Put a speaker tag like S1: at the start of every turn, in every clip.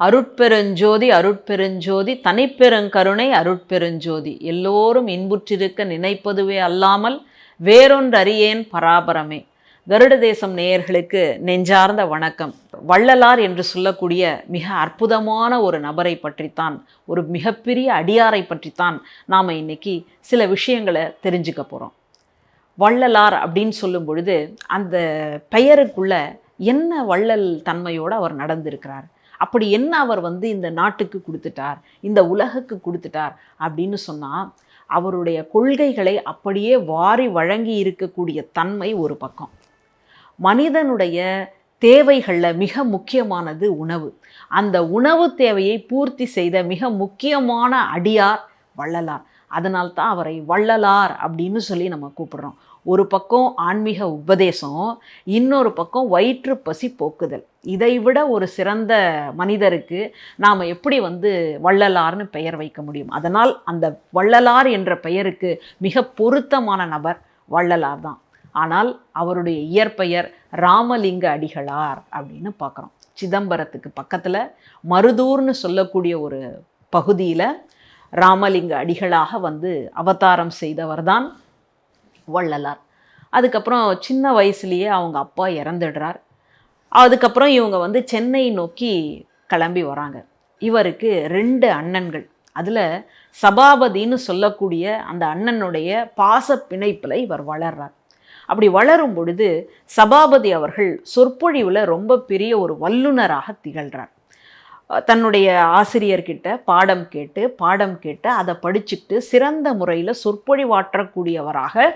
S1: அருட்பெருஞ்சோதி அருட்பெருஞ்சோதி தனிப்பெருங்கருணை அருட்பெருஞ்சோதி. எல்லோரும் இன்புற்றிருக்க நினைப்பதுவே அல்லாமல் வேறொன்றறியேன் பராபரமே. கருட தேசம் நேயர்களுக்கு நெஞ்சார்ந்த வணக்கம். வள்ளலார் என்று சொல்லக்கூடிய மிக அற்புதமான ஒரு நபரை பற்றித்தான் ஒரு மிகப்பெரிய அடியாரை பற்றித்தான் நாம் இன்னைக்கு சில விஷயங்களை தெரிஞ்சுக்க போகிறோம் வள்ளலார் அப்படின்னு சொல்லும் பொழுது அந்த பெயருக்குள்ள என்ன வள்ளல் தன்மையோடு அவர் நடந்திருக்கிறார்? அப்படி என்ன அவர் வந்து இந்த நாட்டுக்கு கொடுத்துட்டார் இந்த உலகுக்கு கொடுத்துட்டார் அப்படின்னு சொன்னால் அவருடைய கொள்கைகளை அப்படியே வாரி வழங்கி இருக்கக்கூடிய தன்மை ஒரு பக்கம். மனிதனுடைய தேவைகளில் மிக முக்கியமானது உணவு. அந்த உணவு தேவையை பூர்த்தி செய்த மிக முக்கியமான அடியார் வள்ளலார். அதனால் தான் அவரை வள்ளலார் அப்படின்னு சொல்லி நம்ம கூப்பிடுறோம். ஒரு பக்கம் ஆன்மீக உபதேசம் இன்னொரு பக்கம் வயிற்று பசி போக்குதல். இதை விட ஒரு சிறந்த மனிதருக்கு நாம் எப்படி வந்து வள்ளலார்னு பெயர் வைக்க முடியும்? அதனால் அந்த வள்ளலார் என்ற பெயருக்கு மிக பொருத்தமான நபர் வள்ளலார் தான். ஆனால் அவருடைய இயற்பெயர் ராமலிங்க அடிகளார் அப்படின்னு பார்க்குறோம். சிதம்பரத்துக்கு பக்கத்தில் மருதூர்னு சொல்லக்கூடிய ஒரு பகுதியில் ராமலிங்க அடிகளாக வந்து அவதாரம் செய்தவர் தான் வள்ளலார். அதுக்கப்புறம் சின்ன வயசுலேயே அவங்க அப்பா இறந்துடுறார். அதுக்கப்புறம் இவங்க வந்து சென்னை நோக்கி கிளம்பி வராங்க. இவருக்கு ரெண்டு அண்ணன்கள். அதில் சபாபதின்னு சொல்லக்கூடிய அந்த அண்ணனுடைய பாச பிணைப்பில் இவர் வளர்றார். அப்படி வளரும் பொழுது சபாபதி அவர்கள் சொற்பொழிவில் ரொம்ப பெரிய ஒரு வல்லுனராக திகழ்கிறார் தன்னுடைய ஆசிரியர்கிட்ட பாடம் கேட்டு பாடம் கேட்டு அதை படிச்சுக்கிட்டு சிறந்த முறையில் சொற்பொழிவாற்றக்கூடியவராக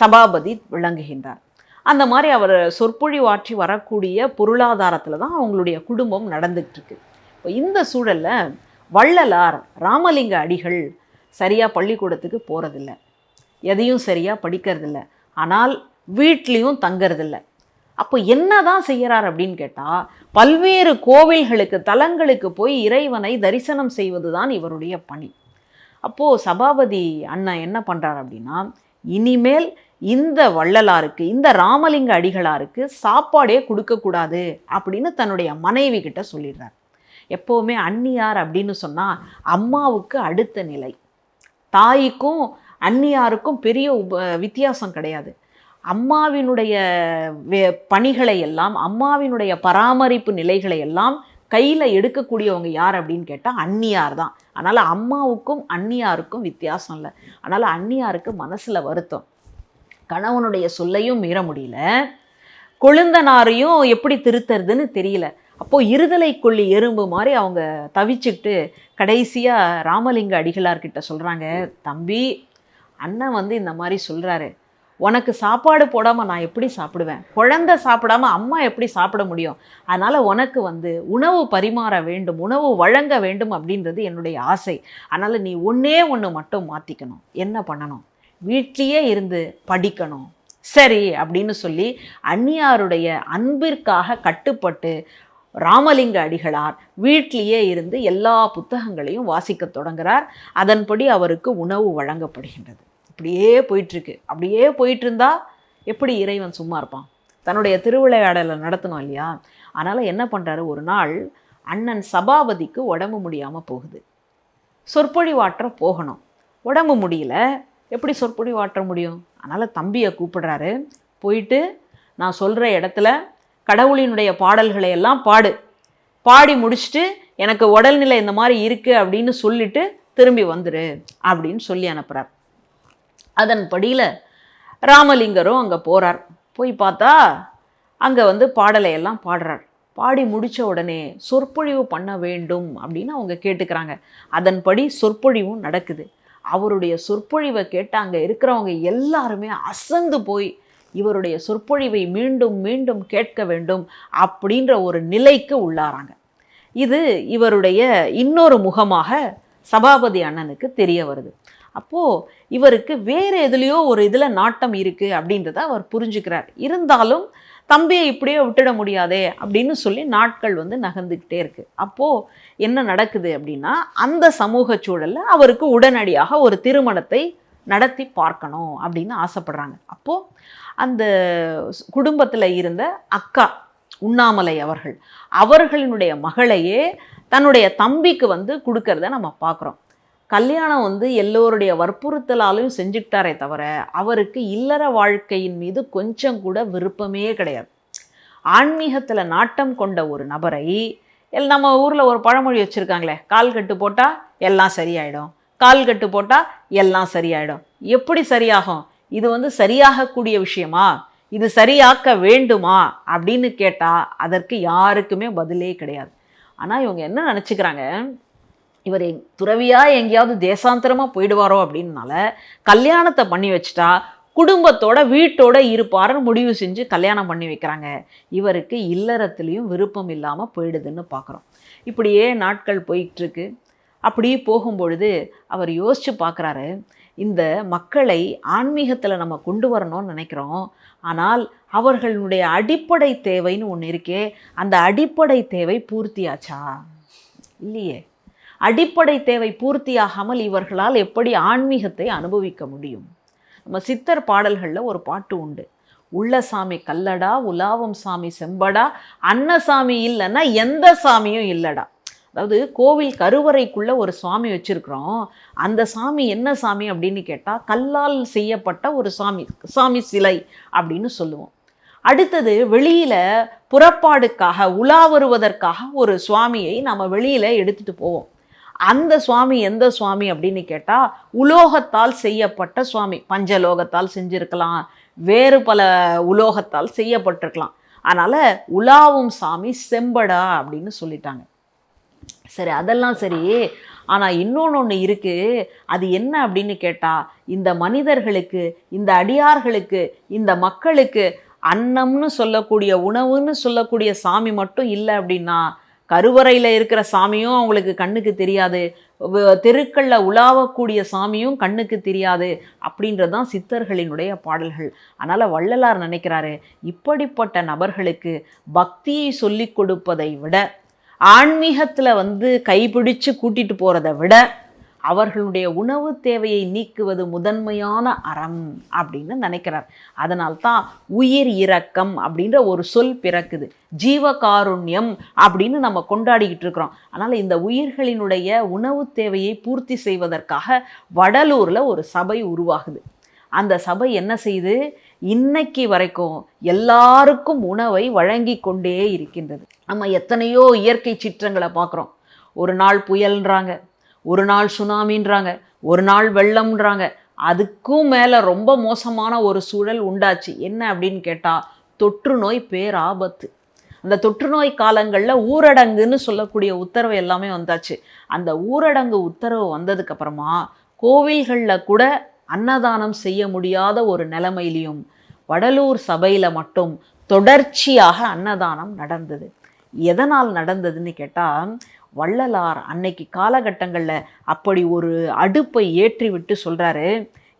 S1: சபாபதி விளங்குகின்றார். அந்த மாதிரி அவர் சொற்பொழிவாற்றி வரக்கூடிய பொருளாதாரத்தில் தான் அவங்களுடைய குடும்பம் நடந்துகிட்ருக்கு இப்போ இந்த சூழலில் வள்ளலார் ராமலிங்க அடிகள் சரியாக பள்ளிக்கூடத்துக்கு போகிறதில்ல எதையும் சரியாக படிக்கிறதில்ல. ஆனால் வீட்லேயும் தங்கறதில்ல. அப்போ என்ன தான் செய்கிறார் அப்படின்னு கேட்டால் பல்வேறு கோவில்களுக்கு தலங்களுக்கு போய் இறைவனை தரிசனம் செய்வது தான் இவருடைய பணி. அப்போது சபாபதி அண்ணன் என்ன பண்ணுறார் அப்படின்னா இனிமேல் இந்த வள்ளலாருக்கு இந்த ராமலிங்க அடிகளாருக்கு சாப்பாடே கொடுக்கக்கூடாது அப்படின்னு தன்னுடைய மனைவி கிட்ட சொல்லிடுறார். எப்போவுமே அந்நியார் அப்படின்னு சொன்னால் அம்மாவுக்கு அடுத்த நிலை. தாய்க்கும் அந்நியாருக்கும் பெரிய உப வித்தியாசம் கிடையாது. அம்மாவினுடைய வே பணிகளை எல்லாம் அம்மாவினுடைய பராமரிப்பு நிலைகளை எல்லாம் கையில் எடுக்கக்கூடியவங்க யார் அப்படின்னு கேட்டால் அந்நியார் தான். அதனால் அம்மாவுக்கும் அந்நியாருக்கும் வித்தியாசம் இல்லை. அதனால் அந்நியாருக்கு மனசில் வருத்தம். கணவனுடைய சொல்லையும் மீற முடியல. கொழுந்தனாரையும் எப்படி திருத்துறதுன்னு தெரியல. அப்போது இருதலை கொள்ளி எறும்பு மாதிரி அவங்க தவிச்சுக்கிட்டு கடைசியாக ராமலிங்க அடிகளார்கிட்ட சொல்கிறாங்க தம்பி அண்ணன் வந்து இந்த மாதிரி சொல்கிறாரு உனக்கு சாப்பாடு போடாமல் நான் எப்படி சாப்பிடுவேன்? குழந்தை சாப்பிடாம அம்மா எப்படி சாப்பிட முடியும்? அதனால் உனக்கு வந்து உணவு பரிமாற வேண்டும் உணவு வழங்க வேண்டும் அப்படின்றது என்னுடைய ஆசை. அதனால் நீ ஒன்றே ஒன்று மட்டும் மாற்றிக்கணும் என்ன பண்ணணும்? வீட்லேயே இருந்து படிக்கணும். சரி அப்படின்னு சொல்லி அந்நியாருடைய அன்பிற்காக கட்டுப்பட்டு ராமலிங்க அடிகளார் வீட்டிலேயே இருந்து எல்லா புத்தகங்களையும் வாசிக்க தொடங்குகிறார் அதன்படி அவருக்கு உணவு வழங்கப்படுகின்றது. அப்படியே போயிட்டுருக்கு. அப்படியே போயிட்டு இருந்தா எப்படி இறைவன் சும்மா இருப்பான்? தன்னுடைய திருவிளையாடலை நடத்தணும் இல்லையா? அதனால் என்ன பண்ணுறாரு ஒரு நாள் அண்ணன் சபாபதிக்கு உடம்பு முடியாமல் போகுது. சொற்பொழிவாற்ற போகணும். உடம்பு முடியல. எப்படி சொற்பொழிவாற்ற முடியும்? அதனால் தம்பியை கூப்பிடுறாரு. போயிட்டு நான் சொல்கிற இடத்துல கடவுளினுடைய பாடல்களை எல்லாம் பாடு. பாடி முடிச்சுட்டு எனக்கு உடல்நிலை இந்த மாதிரி இருக்குது அப்படின்னு சொல்லிட்டு திரும்பி வந்துடு அப்படின்னு சொல்லி அனுப்புகிறார் அதன்படியில் ராமலிங்கரும் அங்கே போகிறார் போய் பார்த்தா அங்கே வந்து பாடலை எல்லாம் பாடுறார். பாடி முடித்த உடனே சொற்பொழிவு பண்ண வேண்டும் அப்படின்னு அவங்க கேட்டுக்கிறாங்க. அதன்படி சொற்பொழிவும் நடக்குது. அவருடைய சொற்பொழிவை கேட்டு அங்கே இருக்கிறவங்க எல்லாருமே அசந்து போய் இவருடைய சொற்பொழிவை மீண்டும் மீண்டும் கேட்க வேண்டும் அப்படின்ற ஒரு நிலைக்கு உள்ளாராங்க. இது இவருடைய இன்னொரு முகமாக சபாபதி அண்ணனுக்கு தெரிய வருது. அப்போது இவருக்கு வேறு எதுலேயோ ஒரு இதில் நாட்டம் இருக்குது அப்படின்றத அவர் புரிஞ்சுக்கிறார். இருந்தாலும் தம்பியை இப்படியே விட்டுட முடியாதே அப்படின்னு சொல்லி நாட்கள் வந்து நகர்ந்துக்கிட்டே இருக்குது அப்போது என்ன நடக்குது அப்படின்னா அந்த சமூக சூழலில் அவருக்கு உடனடியாக ஒரு திருமணத்தை நடத்தி பார்க்கணும் அப்படின்னு ஆசைப்படுறாங்க. அப்போது அந்த குடும்பத்தில் இருந்த அக்கா உண்ணாமலை அவர்கள் அவர்களினுடைய மகளையே தன்னுடைய தம்பிக்கு வந்து கொடுக்கறத நம்ம பார்க்குறோம் கல்யாணம் வந்து எல்லோருடைய வற்புறுத்தலாலையும் செஞ்சுக்கிட்டாரே தவிர அவருக்கு இல்லற வாழ்க்கையின் மீது கொஞ்சம் கூட விருப்பமே கிடையாது. ஆன்மீகத்தில் நாட்டம் கொண்ட ஒரு நபரை எல் நம்ம ஊரில் ஒரு பழமொழி வச்சுருக்காங்களே கால் கட்டு போட்டால் எல்லாம் சரியாயிடும் கால் கட்டு போட்டால் எல்லாம் சரியாயிடும். எப்படி சரியாகும்? இது வந்து சரியாகக்கூடிய விஷயமா? இது சரியாக்க வேண்டுமா? அப்படின்னு கேட்டால் அதற்கு யாருக்குமே பதிலே கிடையாது. ஆனால் இவங்க என்ன நினச்சிக்கிறாங்க? இவர் எங் துறவியாக எங்கேயாவது தேசாந்தரமாக போயிடுவாரோ அப்படின்னால கல்யாணத்தை பண்ணி வச்சுட்டா குடும்பத்தோட வீட்டோட இருப்பாருன்னு முடிவு செஞ்சு கல்யாணம் பண்ணி வைக்கிறாங்க. இவருக்கு இல்லறத்துலேயும் விருப்பம் இல்லாமல் போயிடுதுன்னு பார்க்குறோம் இப்படியே நாட்கள் போயிட்டுருக்கு. அப்படி போகும்பொழுது அவர் யோசித்து பார்க்குறாரு இந்த மக்களை ஆன்மீகத்தில் நம்ம கொண்டு வரணும்னு நினைக்கிறோம். ஆனால் அவர்களுடைய அடிப்படை தேவைன்னு ஒன்று இருக்கே அந்த அடிப்படை தேவை பூர்த்தியாச்சா? இல்லையே. அடிப்படை தேவை பூர்த்தியாகாமல் இவர்களால் எப்படி ஆன்மீகத்தை அனுபவிக்க முடியும்? நம்ம சித்தர் பாடல்களில் ஒரு பாட்டு உண்டு. உள்ள சாமி கல்லடா உலாவம் சாமி செம்படா அன்னசாமி இல்லைன்னா எந்த சாமியும் இல்லைடா. அதாவது கோவில் கருவறைக்குள்ளே ஒரு சுவாமி வச்சுருக்குறோம். அந்த சாமி என்ன சாமி அப்படின்னு கேட்டால் கல்லால் செய்யப்பட்ட ஒரு சாமி சாமி சிலை அப்படின்னு சொல்லுவோம். அடுத்தது வெளியில் புறப்பாடுக்காக உலா வருவதற்காக ஒரு சுவாமியை நம்ம வெளியில் எடுத்துகிட்டு போவோம். அந்த சுவாமி எந்த சுவாமி அப்படின்னு கேட்டால் உலோகத்தால் செய்யப்பட்ட சுவாமி. பஞ்சலோகத்தால் செஞ்சுருக்கலாம். வேறு பல உலோகத்தால் செய்யப்பட்டிருக்கலாம். அதனால் உலாவும் சாமி செம்படா அப்படின்னு சொல்லிட்டாங்க. சரி அதெல்லாம் சரி. ஆனால் இன்னொன்று ஒன்று இருக்குது அது என்ன அப்படின்னு கேட்டால் இந்த மனிதர்களுக்கு இந்த அடியார்களுக்கு இந்த மக்களுக்கு அன்னம்னு சொல்லக்கூடிய உணவுன்னு சொல்லக்கூடிய சாமி மட்டும் இல்லை அப்படின்னா கருவறையில் இருக்கிற சாமியும் அவங்களுக்கு கண்ணுக்கு தெரியாது. தெருக்களில் உலாவக்கூடிய சாமியும் கண்ணுக்கு தெரியாது அப்படின்றது தான் சித்தர்களினுடைய பாடல்கள். அதனால் வள்ளலார் நினைக்கிறாரு இப்படிப்பட்ட நபர்களுக்கு பக்தியை சொல்லிக் கொடுப்பதை விட ஆன்மீகத்தில் வந்து கைப்பிடிச்சு கூட்டிகிட்டு போகிறத விட அவர்களுடைய உணவு தேவையை நீக்குவது முதன்மையான அறம் அப்படின்னு நினைக்கிறார். அதனால்தான் உயிர் இரக்கம் அப்படின்ற ஒரு சொல் பிறக்குது. ஜீவகாருண்யம் அப்படின்னு நம்ம கொண்டாடிக்கிட்டு இருக்கிறோம். அதனால் இந்த உயிர்களினுடைய உணவு தேவையை பூர்த்தி செய்வதற்காக வடலூரில் ஒரு சபை உருவாகுது. அந்த சபை என்ன செய்து? இன்னைக்கு வரைக்கும் எல்லாருக்கும் உணவை வழங்கி கொண்டே இருக்கின்றது. நம்ம எத்தனையோ இயற்கை சிற்றங்களை பார்க்குறோம். ஒரு நாள் புயல்ன்றாங்க. ஒரு நாள் சுனாமின்றாங்க ஒரு நாள் வெள்ளம்ன்றாங்க. அதுக்கும் மேலே ரொம்ப மோசமான ஒரு சூழல் உண்டாச்சு. என்ன அப்படின்னு கேட்டால் தொற்று நோய் பேராபத்து. அந்த தொற்றுநோய் காலங்களில் ஊரடங்குன்னு சொல்லக்கூடிய உத்தரவு எல்லாமே வந்தாச்சு. அந்த ஊரடங்கு உத்தரவு வந்ததுக்கப்புறமா கோவில்களில் கூட அன்னதானம் செய்ய முடியாத ஒரு நிலைமையிலையும் வடலூர் சபையில் மட்டும் தொடர்ச்சியாக அன்னதானம் நடந்தது. எதனால் நடந்ததுன்னு கேட்டால் வள்ளலார் அன்னைக்கு காலகட்டங்களில் அப்படி ஒரு அடுப்பை ஏற்றிவிட்டு சொல்கிறாரு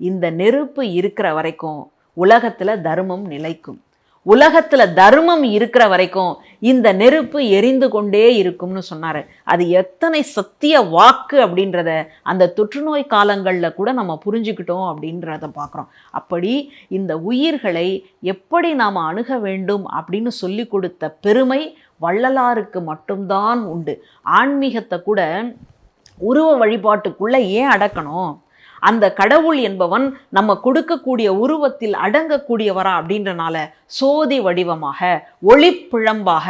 S1: இந்த நெருப்பு இருக்கிற வரைக்கும் உலகத்தில் தர்மம் நிலைக்கும். உலகத்தில் தர்மம் இருக்கிற வரைக்கும் இந்த நெருப்பு எரிந்து கொண்டே இருக்கும்னு சொன்னார். அது எத்தனை சத்திய வாக்கு அப்படின்றத அந்த தொற்றுநோய் காலங்களில் கூட நம்ம புரிஞ்சுக்கிட்டோம் அப்படின்றத பார்க்குறோம் அப்படி இந்த உயிர்களை எப்படி நாம் அணுக வேண்டும் அப்படின்னு சொல்லி கொடுத்த பெருமை வள்ளலாருக்கு மட்டும்தான் உண்டு. ஆன்மீகத்தை கூட உருவ வழிபாட்டுக்குள்ளே ஏன் அடக்கணும்? அந்த கடவுள் என்பவன் நம்ம கொடுக்கக்கூடிய உருவத்தில் அடங்கக்கூடியவரா அப்படின்றனால சோதி வடிவமாக ஒளிப்பிழம்பாக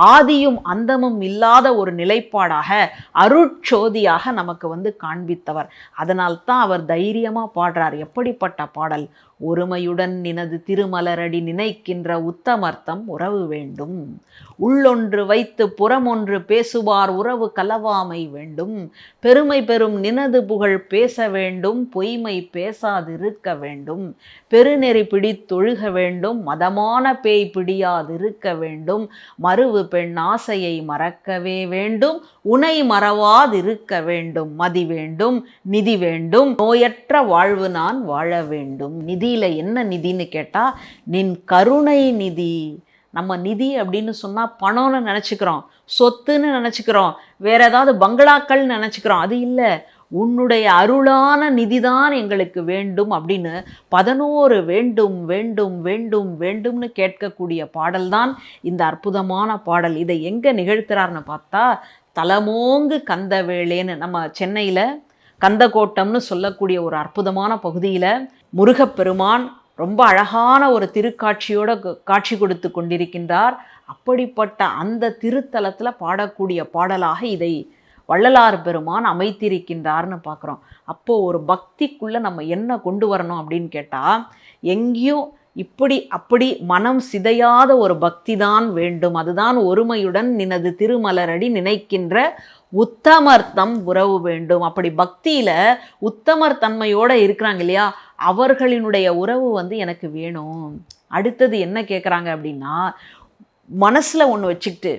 S1: ஆதியும் அந்தமும் இல்லாத ஒரு நிலைப்பாடாக அருட்சோதியாக நமக்கு வந்து காண்பித்தவர். அதனால்தான் அவர் தைரியமாக பாடுறார். எப்படிப்பட்ட பாடல்? ஒருமையுடன் நினது திருமலரடி நினைக்கின்ற உத்தமர்த்தம் உறவு வேண்டும். உள்ளொன்று வைத்து புறமொன்று பேசுவார் உறவு கலவாமை வேண்டும். பெருமை பெறும் நினது புகழ் பேச வேண்டும். பொய்மை பேசாதிருக்க வேண்டும். பெருநெறி பிடித்தொழுக வேண்டும். மதமான பேய் பிடியாதிருக்க வேண்டும். மறுவு பெண் ஆசையை மறக்கவே வேண்டும். உனை மறவாதிருக்க வேண்டும். மதி வேண்டும். நிதி வேண்டும். நோயற்ற வாழ்வு நான் வாழ வேண்டும். நிதியில் என்ன நிதின்னு கேட்டால் நின் கருணை நிதி. நம்ம நிதி அப்படின்னு சொன்னால் பணம்னு நினச்சிக்கிறோம். சொத்துன்னு நினச்சிக்கிறோம். வேற ஏதாவது பங்களாக்கள்னு நினச்சிக்கிறோம். அது இல்லை. உன்னுடைய அருளான நிதிதான் எங்களுக்கு வேண்டும் அப்படின்னு பதினோரு வேண்டும் வேண்டும் வேண்டும் வேண்டும்னு கேட்கக்கூடிய பாடல்தான் இந்த அற்புதமான பாடல். இதை எங்கே நிகழ்த்துறாருன்னு பார்த்தா தலமோங்கு கந்தவேளேன்னு நம்ம சென்னையில் கந்தக்கோட்டம்னு சொல்லக்கூடிய ஒரு அற்புதமான பகுதியில் முருகப்பெருமான் ரொம்ப அழகான ஒரு திருக்காட்சியோட க- காட்சி கொடுத்து கொண்டிருக்கின்றார். அப்படிப்பட்ட அந்த திருத்தலத்தில் பாடக்கூடிய பாடலாக இதை வள்ளலார் பெருமான் அமைத்திருக்கின்றார்னு பார்க்குறோம். அப்போது ஒரு பக்திக்குள்ளே நம்ம என்ன கொண்டு வரணும் அப்படின்னு கேட்டால் எங்கேயும் இப்படி அப்படி மனம் சிதையாத ஒரு பக்தி தான் வேண்டும். அதுதான் ஒருமையுடன் நினது திருமலரடி நினைக்கின்ற உத்தமர்த்தம் உறவு வேண்டும். அப்படி பக்தியில் உத்தமர் தன்மையோடு இருக்கிறாங்க இல்லையா? அவர்களினுடைய உறவு வந்து எனக்கு வேணும். அடுத்தது என்ன கேட்குறாங்க அப்படின்னா மனசில் ஒன்று வச்சுக்கிட்டு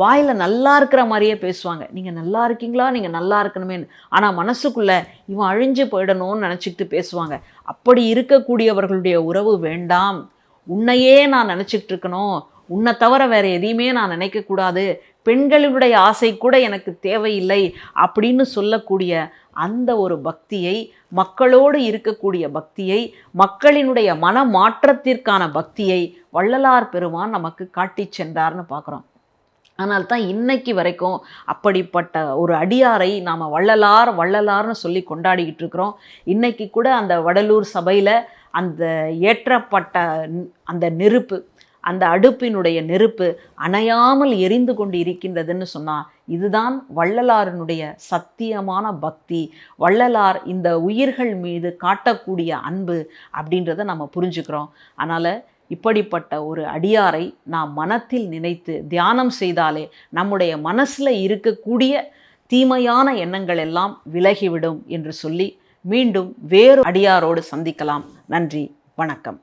S1: வாயில் நல்லா இருக்கிற மாதிரியே பேசுவாங்க. நீங்கள் நல்லா இருக்கீங்களா? நீங்கள் நல்லா இருக்கணுமேன்னு ஆனால் மனசுக்குள்ளே இவன் அழிஞ்சு போயிடணும்னு நினச்சிக்கிட்டு பேசுவாங்க. அப்படி இருக்கக்கூடியவர்களுடைய உறவு வேண்டாம். உன்னையே நான் நினச்சிக்கிட்டு இருக்கணும். உன்னை தவிர வேறு எதையுமே நான் நினைக்கக்கூடாது பெண்களுடைய ஆசை கூட எனக்கு தேவையில்லை அப்படின்னு சொல்லக்கூடிய அந்த ஒரு பக்தியை மக்களோடு இருக்கக்கூடிய பக்தியை மக்களினுடைய மன மாற்றத்திற்கான பக்தியை வள்ளலார் பெருமான் நமக்கு காட்டிச் சென்றார்னு பார்க்குறோம். ஆனால் தான் இன்னைக்கு வரைக்கும் அப்படிப்பட்ட ஒரு அடியாரை நாம் வள்ளலார் வள்ளலார்னு சொல்லி கொண்டாடிக்கிட்டு இருக்கிறோம். இன்னைக்கு கூட அந்த வடலூர் சபையில் அந்த ஏற்றப்பட்ட அந்த நெருப்பு அந்த அடுப்பினுடைய நெருப்பு அணையாமல் எரிந்து கொண்டு இருக்கின்றதுன்னு சொன்னால் இதுதான் வள்ளலாரினுடைய சத்தியமான பக்தி. வள்ளலார் இந்த உயிர்கள் மீது காட்டக்கூடிய அன்பு அப்படின்றத நம்ம புரிஞ்சுக்கிறோம். அதனால் இப்படிப்பட்ட ஒரு அடியாரை நாம் மனத்தில் நினைத்து தியானம் செய்தாலே நம்முடைய மனசில் இருக்கக்கூடிய தீமையான எண்ணங்கள் எல்லாம் விலகிவிடும் என்று சொல்லி மீண்டும் வேறு அடியாரோடு சந்திக்கலாம். நன்றி வணக்கம்.